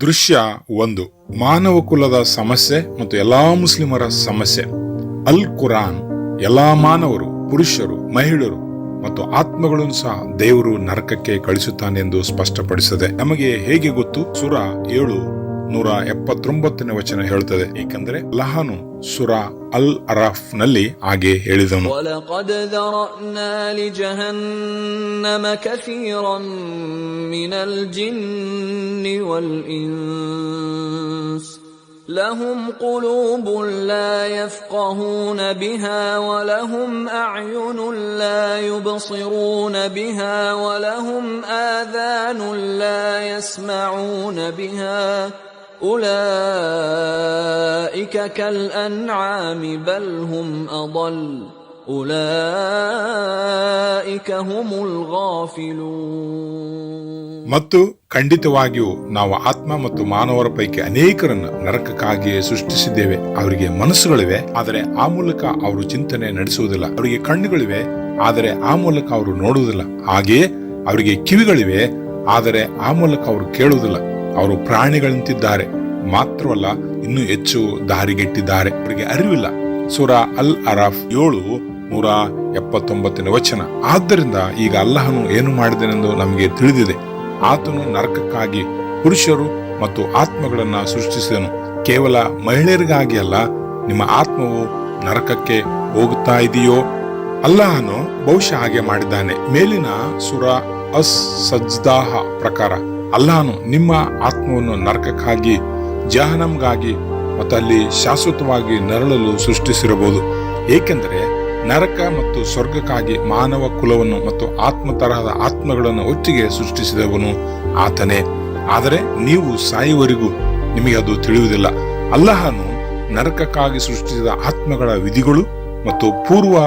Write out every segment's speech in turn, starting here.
ದೃಶ್ಯ ಒಂದು. ಮಾನವ ಕುಲದ ಸಮಸ್ಯೆ ಮತ್ತು ಎಲ್ಲಾ ಮುಸ್ಲಿಮರ ಸಮಸ್ಯೆ. ಅಲ್ ಕುರಾನ್ ಎಲ್ಲಾ ಮಾನವರು, ಪುರುಷರು, ಮಹಿಳೆಯರು ಮತ್ತು ಆತ್ಮಗಳನ್ನು ಸಹ ದೇವರು ನರಕಕ್ಕೆ ಕಳಿಸುತ್ತಾನೆ ಎಂದು ಸ್ಪಷ್ಟಪಡಿಸಿದೆ. ನಮಗೆ ಹೇಗೆ ಗೊತ್ತು? ಸುರ ಏಳು ನೂರ ಎಪ್ಪತ್ತೊಂಬತ್ತನೇ ವಚನ ಹೇಳುತ್ತದೆ ಏಕೆಂದರೆ ಲಹಾನು ಸುರ ಅಲ್ ಅರಾಫ್ ನಲ್ಲಿ ಹಾಗೆ ಹೇಳಿದನು ولقد ذرأنا لجهنم كثيرا من الجن والإنس لهم قلوب لا يفقهون بها ولهم أعين لا يبصرون بها ولهم آذان لا يسمعون بها أولئك كالأنعام بل هم أضل أولئك هم الغافلون ಮತ್ತು ಖಂಡಿತವಾಗಿಯೂ ನಾವು ಆತ್ಮ ಮತ್ತು ಮಾನವರ ಪೈಕಿ ಅನೇಕರನ್ನು ನರಕಕ್ಕಾಗಿಯೇ ಸೃಷ್ಟಿಸಿದ್ದೇವೆ ಅವರಿಗೆ ಮನಸ್ಸುಗಳಿವೆ ಆದರೆ ಆ ಮೂಲಕ ಅವರು ಚಿಂತನೆ ನಡೆಸುವುದಿಲ್ಲ ಅವರಿಗೆ ಕಣ್ಣುಗಳಿವೆ ಆದರೆ ಆ ಮೂಲಕ ಅವರು ನೋಡುವುದಿಲ್ಲ ಹಾಗೆಯೇ ಅವರಿಗೆ ಕಿವಿಗಳಿವೆ ಆದರೆ ಆ ಮೂಲಕ ಅವರು ಕೇಳುವುದಿಲ್ಲ ಅವರು ಪ್ರಾಣಿಗಳಂತಿದ್ದಾರೆ. ಮಾತ್ರವಲ್ಲ, ಇನ್ನೂ ಹೆಚ್ಚು ದಾರಿಗೆಟ್ಟಿದ್ದಾರೆ. ಅವರಿಗೆ ಅರಿವಿಲ್ಲ. ಸುರ ಅಲ್ ಅರಾಫ್ ಏಳು, ನೂರ ಎಪ್ಪತ್ತೊಂಬತ್ತನೇ ವಚನ. ಆದ್ದರಿಂದ ಈಗ ಅಲ್ಲಹನು ಏನು ಮಾಡಿದನೆಂದು ನಮಗೆ ತಿಳಿದಿದೆ. ಆತನು ನರಕಕ್ಕಾಗಿ ಪುರುಷರು ಮತ್ತು ಆತ್ಮಗಳನ್ನು ಸೃಷ್ಟಿಸಿದನು. ಕೇವಲ ಮಹಿಳೆಯರಿಗಾಗಿ ಅಲ್ಲ, ನಿಮ್ಮ ಆತ್ಮವು ನರಕಕ್ಕೆ ಹೋಗುತ್ತಾ ಇದೆಯೋ? ಅಲ್ಲಹನು ಬಹುಶಃ ಹಾಗೆ ಮಾಡಿದ್ದಾನೆ. ಮೇಲಿನ ಸುರ ಅಸ್ ಸಜ್ದಾಹ ಪ್ರಕಾರ. ಅಲ್ಲಾಹನು ನಿಮ್ಮ ಆತ್ಮವನ್ನು ನರಕಕ್ಕಾಗಿ, ಜಹನಂಗಾಗಿ ಮತ್ತು ಅಲ್ಲಿ ಶಾಶ್ವತವಾಗಿ ನರಳಲು ಸೃಷ್ಟಿಸಿರಬಹುದು. ಏಕೆಂದರೆ ನರಕ ಮತ್ತು ಸ್ವರ್ಗಕ್ಕಾಗಿ ಮಾನವ ಕುಲವನ್ನು ಮತ್ತು ಆತ್ಮ ತರಹದ ಆತ್ಮಗಳನ್ನು ಒಟ್ಟಿಗೆ ಸೃಷ್ಟಿಸಿದವನು ಆತನೇ. ಆದರೆ ನೀವು ಸಾಯುವವರೆಗೂ ನಿಮಗೆ ಅದು ತಿಳಿಯುವುದಿಲ್ಲ. ಅಲ್ಲಹನು ನರಕಕ್ಕಾಗಿ ಸೃಷ್ಟಿಸಿದ ಆತ್ಮಗಳ ವಿಧಿಗಳು ಮತ್ತು ಪೂರ್ವ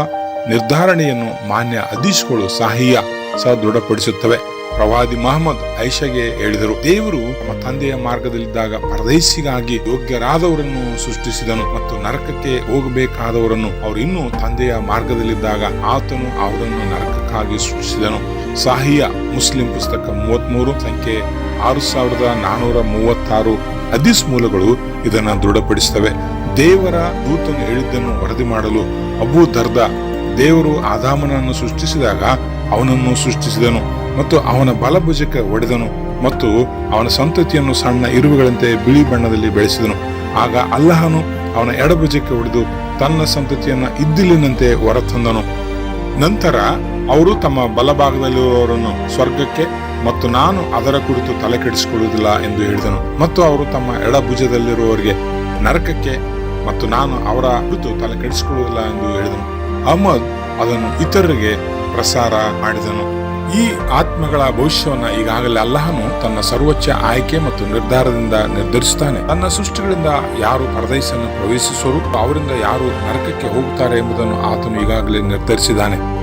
ನಿರ್ಧಾರಣೆಯನ್ನು ಮಾನ್ಯ ಅಧೀಶ್ಗಳು ಸಾಹಿಯ ಸಹ ದೃಢಪಡಿಸುತ್ತವೆ. ಪ್ರವಾದಿ ಮಹಮ್ಮದ್ ಐಷಾಗೆ ಹೇಳಿದರು. ದೇವರು ತಮ್ಮ ತಂದೆಯ ಮಾರ್ಗದಲ್ಲಿದ್ದಾಗ ಪರದೇಶಿಗಾಗಿ ಯೋಗ್ಯರಾದವರನ್ನು ಸೃಷ್ಟಿಸಿದನು ಮತ್ತು ನರಕಕ್ಕೆ ಹೋಗಬೇಕಾದವರನ್ನು ಅವರು ಇನ್ನೂ ತಂದೆಯ ಮಾರ್ಗದಲ್ಲಿದ್ದಾಗ ಆತನು ಅವರನ್ನು ನರಕಕ್ಕಾಗಿ ಸೃಷ್ಟಿಸಿದನು. ಸಾಹಿಯ ಮುಸ್ಲಿಂ ಪುಸ್ತಕ ಮೂವತ್ಮೂರು, ಸಂಖ್ಯೆ ಆರು ಸಾವಿರದ ನಾನೂರ ಮೂವತ್ತಾರು ಅದಿಸ್ ಮೂಲಗಳು ಇದನ್ನು ದೃಢಪಡಿಸುತ್ತವೆ ದೇವರ ದೂತನು ಹೇಳಿದ್ದನ್ನು ವರದಿ ಮಾಡಲು ಅಬು ದರ್ದ ದೇವರು ಆದಾಮನನ್ನು ಸೃಷ್ಟಿಸಿದಾಗ ಅವನನ್ನು ಸೃಷ್ಟಿಸಿದನು ಮತ್ತು ಅವನ ಬಲಭುಜಕ್ಕೆ ಒಡೆದನು ಮತ್ತು ಅವನ ಸಂತತಿಯನ್ನು ಸಣ್ಣ ಇರುವೆಗಳಂತೆ ಬಿಳಿ ಬಣ್ಣದಲ್ಲಿ ಬೆಳೆಸಿದನು. ಆಗ ಅಲ್ಲಹನು ಅವನ ಎಡಭುಜಕ್ಕೆ ಒಡೆದು ತನ್ನ ಸಂತತಿಯನ್ನು ಇದ್ದಿಲಿನಂತೆ ಹೊರತಂದನು. ನಂತರ ಅವರು ತಮ್ಮ ಬಲಭಾಗದಲ್ಲಿರುವವರನ್ನು ಸ್ವರ್ಗಕ್ಕೆ ಮತ್ತು ನಾನು ಅದರ ಕುರಿತು ತಲೆ ಕೆಡಿಸಿಕೊಳ್ಳುವುದಿಲ್ಲ ಎಂದು ಹೇಳಿದನು. ಮತ್ತು ಅವರು ತಮ್ಮ ಎಡಭುಜದಲ್ಲಿರುವವರಿಗೆ ನರಕಕ್ಕೆ ಮತ್ತು ನಾನು ಅವರ ಕುರಿತು ತಲೆ ಕೆಡಿಸಿಕೊಳ್ಳುವುದಿಲ್ಲ ಎಂದು ಹೇಳಿದನು. ಅಹಮದ್ ಅದನ್ನು ಇತರರಿಗೆ ಪ್ರಸಾರ ಮಾಡಿದನು. ಈ ಆತ್ಮಗಳ ಭವಿಷ್ಯವನ್ನು ಈಗಾಗಲೇ ಅಲ್ಲಹನು ತನ್ನ ಸರ್ವೋಚ್ಚ ಆಯ್ಕೆ ಮತ್ತು ನಿರ್ಧಾರದಿಂದ ನಿರ್ಧರಿಸುತ್ತಾನೆ. ತನ್ನ ಸೃಷ್ಟಿಗಳಿಂದ ಯಾರು ಪರದೈಸನ್ನು ಪ್ರವೇಶಿಸುವರು, ಅವರಿಂದ ಯಾರು ನರಕಕ್ಕೆ ಹೋಗುತ್ತಾರೆ ಎಂಬುದನ್ನು ಆತನು ಈಗಾಗಲೇ ನಿರ್ಧರಿಸಿದ್ದಾನೆ.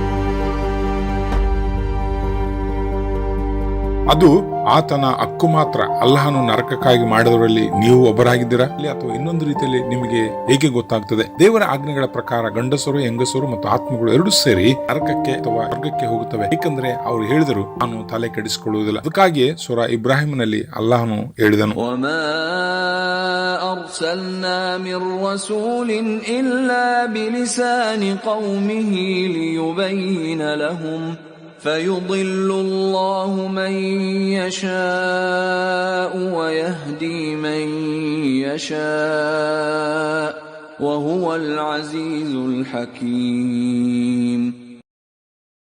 ಅದು ಆತನ ಹಕ್ಕು ಮಾತ್ರ ಅಲ್ಲಹನು ನರಕಕ್ಕಾಗಿ ಮಾಡಿದವರಲ್ಲಿ ನೀವು ಒಬ್ಬರಾಗಿದ್ದೀರಾ ಇಲ್ಲಿ ಅಥವಾ ಇನ್ನೊಂದು ರೀತಿಯಲ್ಲಿ ನಿಮಗೆ ಹೇಗೆ ಗೊತ್ತಾಗ್ತದೆ ದೇವರ ಆಜ್ಞೆಗಳ ಪ್ರಕಾರ ಗಂಡಸರು ಹೆಂಗಸರು ಮತ್ತು ಆತ್ಮಗಳು ಎರಡು ಸೇರಿ ನರಕಕ್ಕೆ ಅಥವಾ ವರ್ಗಕ್ಕೆ ಹೋಗುತ್ತವೆ ಏಕೆಂದರೆ ಅವರು ಹೇಳಿದರು ನಾನು ತಲೆ ಕೆಡಿಸಿಕೊಳ್ಳುವುದಿಲ್ಲ ಅದಕ್ಕಾಗಿಯೇ ಸುರ ಇಬ್ರಾಹಿಂನಲ್ಲಿ ಅಲ್ಲಾಹನು ಹೇಳಿದನು وما أرسلنا من رسول إلا بلسان قومه ليبين لهم فيضل الله من يشاء ويهدي من يشاء وهو العزيز الحكيم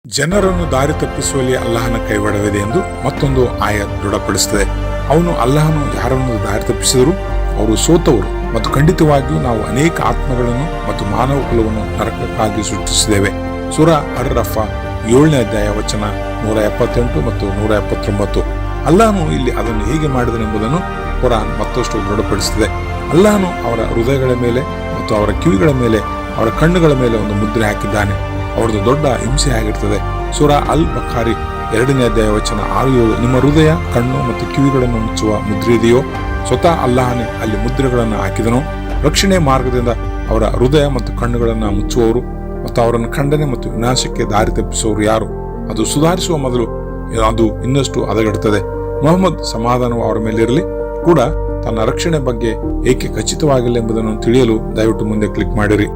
ಜನರನ್ನು ದಾರಿ ತಪ್ಪಿಸುವಲ್ಲಿ ಅಲ್ಲಾಹನ ಕೈವಾಡವಿದೆ ಎಂದು ಮತ್ತೊಂದು ಆಯ ದೃಢಪಡಿಸುತ್ತದೆ ಅವನು ಅಲ್ಲಾಹನು ಯಾರನ್ನು ದಾರಿ ತಪ್ಪಿಸಿದರು ಅವರು ಸೋತವರು ಮತ್ತು ಖಂಡಿತವಾಗಿಯೂ ನಾವು ಅನೇಕ ಆತ್ಮಗಳನ್ನು ಮತ್ತು ಮಾನವ ಕುಲವನ್ನು ನರಕಕ್ಕಾಗಿ ಸೃಷ್ಟಿಸಿದ್ದೇವೆ ಸುರ ಅರ್ ರಫಾ ಏಳನೇ ಅಧ್ಯಾಯ ವಚನ ನೂರ ಎಪ್ಪತ್ತೆಂಟು ಮತ್ತು ನೂರ ಎಪ್ಪತ್ತೊಂಬತ್ತು. ಅಲ್ಲಾನು ಇಲ್ಲಿ ಅದನ್ನು ಹೇಗೆ ಮಾಡಿದನೆಂಬುದನ್ನು ಕುರಾನ್ ಮತ್ತಷ್ಟು ದೃಢಪಡಿಸುತ್ತದೆ. ಅಲ್ಲಾನು ಅವರ ಹೃದಯಗಳ ಮೇಲೆ ಮತ್ತು ಅವರ ಕಿವಿಗಳ ಮೇಲೆ, ಅವರ ಕಣ್ಣುಗಳ ಮೇಲೆ ಒಂದು ಮುದ್ರೆ ಹಾಕಿದ್ದಾನೆ. ಅವರದು ದೊಡ್ಡ ಹಿಂಸೆ ಆಗಿರ್ತದೆ. ಸುರ ಅಲ್ ಬಖಾರಿ ಎರಡನೇ ಅಧ್ಯಾಯ ವಚನ ಆರು ಏಳು. ನಿಮ್ಮ ಹೃದಯ, ಕಣ್ಣು ಮತ್ತು ಕಿವಿಗಳನ್ನು ಮುಚ್ಚುವ ಮುದ್ರೆ ಇದೆಯೋ? ಸ್ವತಃ ಅಲ್ಲಾಹನೇ ಅಲ್ಲಿ ಮುದ್ರೆಗಳನ್ನು ಹಾಕಿದನು. ರಕ್ಷಣೆ ಮಾರ್ಗದಿಂದ ಅವರ ಹೃದಯ ಮತ್ತು ಕಣ್ಣುಗಳನ್ನು ಮುಚ್ಚುವವರು ಮತ್ತು ಅವರನ್ನು ಖಂಡನೆ ಮತ್ತು ವಿನಾಶಕ್ಕೆ ದಾರಿ ತಪ್ಪಿಸುವವರು ಯಾರು? ಅದು ಸುಧಾರಿಸುವ ಮೊದಲು ಅದು ಇನ್ನಷ್ಟು ಹದಗೆಡುತ್ತದೆ. ಮೊಹಮ್ಮದ್ ಸಮಾಧಾನವು ಅವರ ಮೇಲಿರಲಿ, ಕೂಡ ತನ್ನ ರಕ್ಷಣೆ ಬಗ್ಗೆ ಏಕೆ ಖಚಿತವಾಗಿಲ್ಲ ಎಂಬುದನ್ನು ತಿಳಿಯಲು ದಯವಿಟ್ಟು ಮುಂದೆ ಕ್ಲಿಕ್ ಮಾಡಿರಿ.